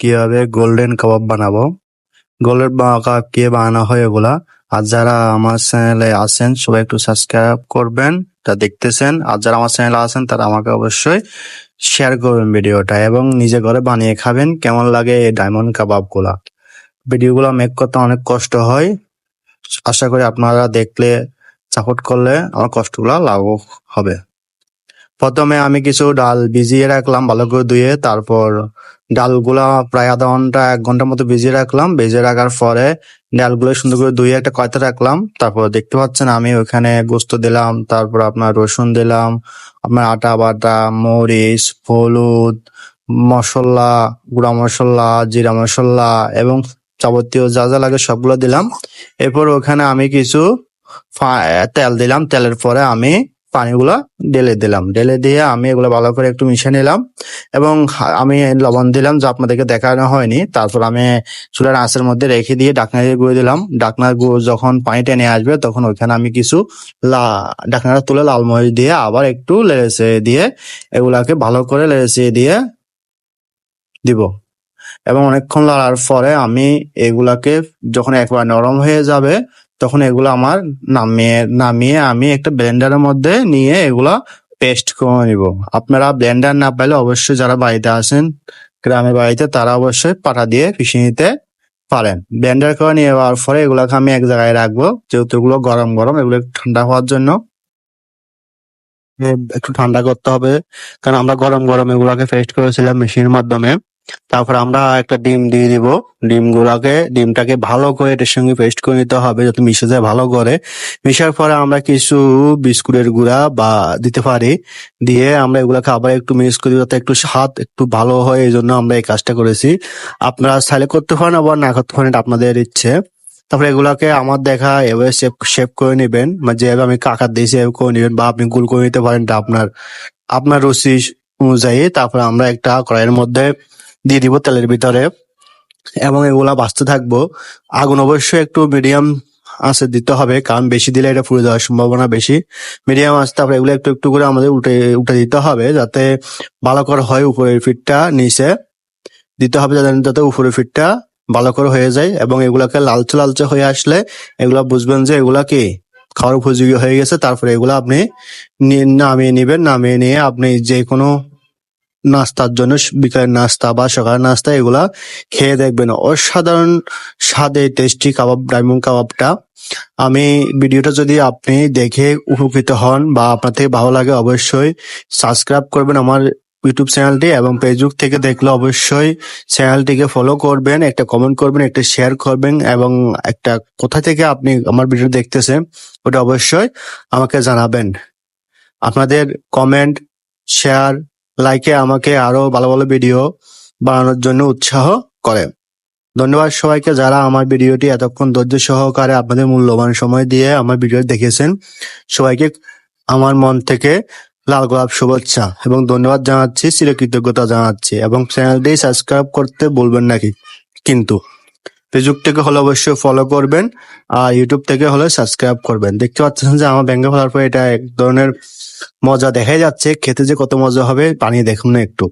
কীভাবে গোল্ডেন কাবাব বানাবো? গোল্ডেন কাবাব কে বানানো হয় এগুলা? আর যারা আমার চ্যানেলে আছেন, সবাই একটু সাবস্ক্রাইব করবেন, তা দেখতেছেন। আর যারা আমার চ্যানেলে আছেন, তারা আমাকে অবশ্যই শেয়ার করবেন ভিডিওটা এবং নিজে ঘরে বানিয়ে খাবেন। কেমন লাগে এই ডায়মন্ড কাবাবগুলা? ভিডিওগুলো মেক করতে অনেক কষ্ট হয়। আশা করি আপনারা দেখলে সাপোর্ট করলে আমার কষ্টগুলো লাঘব হবে। প্রথমে আমি কিছু ডাল ভিজিয়ে রাখলাম ভালো করে ধুয়ে, তারপর ডালগুলা প্রায় আধা ঘণ্টা, এক ঘণ্টার মতো ভিজিয়ে রাখলাম। ভিজিয়ে রাখার পরে ডালগুলো সুন্দর করে ধুয়ে একটা কয়তে রাখলাম। তারপর দেখতে পাচ্ছেন আমি ওখানে গোস্ত দিলাম, তারপর আপনার রসুন দিলাম, আপনার আটা, বাটা, মরিচ, হলুদ, মশলা, গুঁড়া মশলা, জিরা মশলা এবং যাবতীয় যা যা লাগে সবগুলো দিলাম। এরপর ওখানে আমি কিছু তেল দিলাম। তেলের পরে আমি পানিগুলো ঢেলে দিলাম। ঢেলে দিয়ে আমি এগুলো ভালো করে একটু মিশিয়ে নিলাম এবং আমি লবণ দিলাম, যা আপনাদেরকে দেখানো হয়নি। তারপর আমি চুলার আঁচের মধ্যে রেখে দিয়ে ডাকনা দিয়ে গুঁড়ে দিলাম। ডাকনার গুঁড়ো যখন পানি টেনে আসবে, তখন ওইখানে আমি কিছু লা ডাকনাটা তুলে লাল মরিচ দিয়ে আবার একটু লেড়েছে দিয়ে এগুলাকে ভালো করে লেড়েছে দিয়ে দিব। এবং অনেকক্ষণ লাড়ার পরে আমি এগুলাকে যখন একবার নরম হয়ে যাবে তখন এগুলো আমার নামিয়ে নামিয়ে আমি একটা ব্লেন্ডারের মধ্যে নিয়ে এগুলো পেস্ট করে নিব। আপনারা ব্লেন্ডার না পাইলে অবশ্যই যারা বাড়িতে আছেন, গ্রামের বাড়িতে, তারা অবশ্যই পাটা দিয়ে পিষে নিতে পারেন। ব্লেন্ডার করে নিয়ে যাওয়ার পরে এগুলোকে আমি এক জায়গায় রাখব, যেহেতু এগুলো গরম গরম, এগুলো ঠান্ডা হওয়ার জন্য। একটু ঠান্ডা করতে হবে, কারণ আমরা গরম গরম এগুলাকে পেস্ট করেছিলাম মেশিনের মাধ্যমে। তারপর আমরা একটা ডিম দিয়ে দিব। ডিম গুলাকে ডিমটাকে ভালো করে এটার সঙ্গে পেস্ট করে নিতে হবে যাতে মিশে যায়, ভালো করে। মিশার পরে আমরা কিছু বিস্কুটের গুঁড়া বা দিতে পারি। দিয়ে আমরা এগুলাকে আবার একটু মিক্স করি যাতে একটু স্বাদ একটু ভালো হয়, এই জন্য আমরা এই কাজটা করেছি। আপনারা চাইলে করতে পারেন আবার না করতে পারেন, এটা আপনাদের ইচ্ছে। তারপরে এগুলাকে আমার দেখা এভাবে শেপ শেপ করে নেবেন। মানে যেভাবে আমি কাকার দিয়েছি এভাবে করে নেবেন বা আপনি গোল করে নিতে পারেন এটা আপনার আপনার রুচি অনুযায়ী। তারপরে আমরা একটা কড়াইয়ের মধ্যে দিয়ে দিব তেলের ভিতরে এবং এগুলা বাঁচতে থাকব। আগুন অবশ্যই একটু মিডিয়াম আঁচে দিতে হবে, কারণ বেশি দিলে এটা পুড়ে যাওয়ার সম্ভাবনা বেশি। মিডিয়াম আঁচ তারপরে এগুলো একটু একটু করে আমাদের উঠে উঠে দিতে হবে যাতে ভালো করে হয় উপরের ফিটটা নিচে। দিতে হবে যাতে যাতে উপরের ফিটটা ভালো করে হয়ে যায় এবং এগুলাকে লালচে লালচে হয়ে আসলে এগুলা বুঝবেন যে এগুলা কি খাওয়ার উপযোগী হয়ে গেছে। তারপরে এগুলো আপনি নামিয়ে নিবেন, নামিয়ে নিয়ে আপনি যে কোনো নাস্তার জন্য বিকালের নাস্তা বা সকালের নাস্তা, এগুলা খেয়ে দেখবেন। অসাধারণ স্বাদে টেস্টি কাবাব, ডায়মন্ড কাবাবটা। আমি ভিডিওটা যদি আপনি দেখে উপকৃত হন বা আপনার থেকে ভালো লাগে, অবশ্যই সাবস্ক্রাইব করবেন আমার ইউটিউব চ্যানেলটি এবং ফেসবুক থেকে দেখলে অবশ্যই চ্যানেলটিকে ফলো করবেন, একটা কমেন্ট করবেন, একটা শেয়ার করবেন এবং একটা কোথা থেকে আপনি আমার ভিডিও দেখতেছেন, ওটা অবশ্যই আমাকে জানাবেন। আপনাদের কমেন্ট শেয়ার লাইকে আমাকে আরও ভালো ভালো ভিডিও বানানোর জন্য উৎসাহ করে। ধন্যবাদ সবাইকে যারা আমার ভিডিওটি এতক্ষণ ধৈর্য সহকারে আপনাদের মূল্যবান সময় দিয়ে আমার ভিডিও দেখেছেন। সবাইকে আমার মন থেকে লাল গোলাপ শুভেচ্ছা এবং ধন্যবাদ জানাচ্ছি, চিরকৃতজ্ঞতা জানাচ্ছি এবং চ্যানেলটি সাবস্ক্রাইব করতে বলবেন নাকি কিন্তু। ফেসবুক থেকে হলে অবশ্যই ফলো করবেন আর ইউটিউব থেকে হলে সাবস্ক্রাইব করবেন। দেখতে পাচ্ছেন যে আমার ব্যাঙ্গে ফেলার পর এটা এক ধরনের মজা দেখাই যাচ্ছে। খেতে যে কত মজা হবে বানিয়ে দেখুন না একটু।